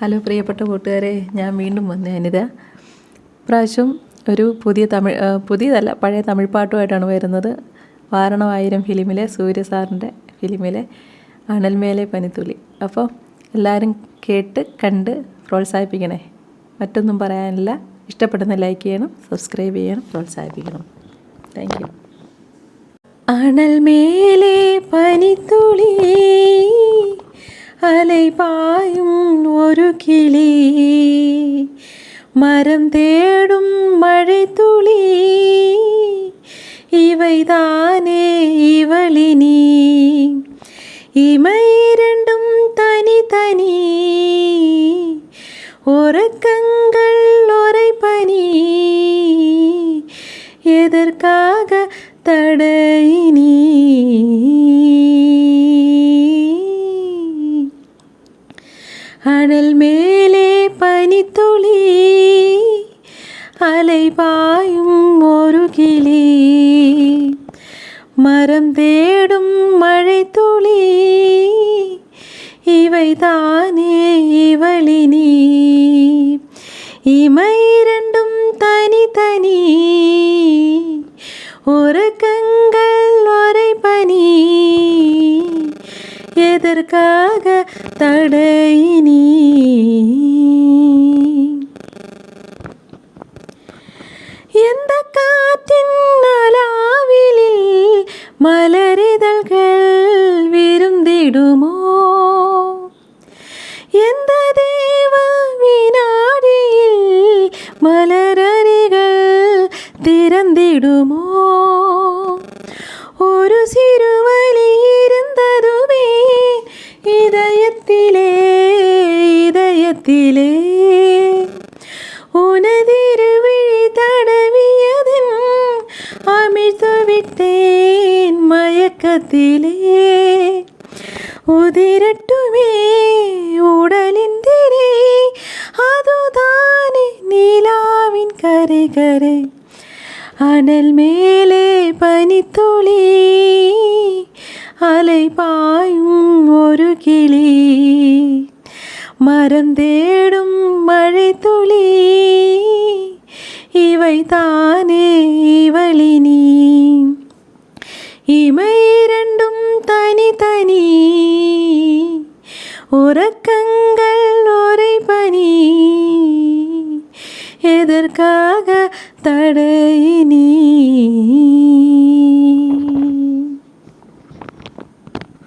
Hello പ്രിയപ്പെട്ട കൂട്ടുകാരെ ഞാൻ വീണ്ടും വന്നേ അനിത. പ്രാവശ്യം ഒരു പുതിയ തമിഴ് പുതിയതല്ല പഴയ തമിഴ് പാട്ടുമായിട്ടാണ് വരുന്നത്. വാരണമായിരം ഫിലിമിലെ സൂര്യ സാറിന്റെ ഫിലിമിലെ അണൽമേലെ പനിത്തുള്ളി. അപ്പോൾ എല്ലാവരും കേട്ട് കണ്ട് പ്രോത്സാഹിപ്പിക്കണേ. മറ്റൊന്നും പറയാനില്ല. ഇഷ്ടപ്പെടുന്ന ലൈക്ക് ചെയ്യണം സബ്സ്ക്രൈബ് ചെയ്യണം പ്രോത്സാഹിപ്പിക്കണം. താങ്ക് യു അണൽമേലെ പനിത്തുളി അലൈ கிளி. மரம் தேடும் மழை துளி இவைதானே இவளினி இமை இரண்டும் தனி தனி உறக்க அனல் மேலே பனித்துளி அலை பாயும் ஒரு கிளி மரம் தேடும் மழை துளி இவை தானே இவளினி இமை இரண்டும் தனி தனி எதற்காக தடை நீ? எந்த காத்தின் நலாவிலில் மலரிதழ்கள் விருந்திடுமோ எந்த தேவ வினாடியில் மலரணிகள் திறந்திடுமோ? ஒரு சிறுவ ഉണർത്തിലേ ഉനതിരുവിഴി തടവിയതിൻ അമിഴ്ത്തു വിട്ടേൻ മയക്കത്തിലേ. ഉതിരട്ടുമേ ഉടലിന്തിരേ അതുതാനെ നീലാവിൻ കരകരെ. അനൽ മേലെ പനിത്തുളി അലൈ പായും ഒരു കിളി. மரம் தேடும் மழை துளி இவை தானே இவளினி இமை இரண்டும் தனி தனி உறக்க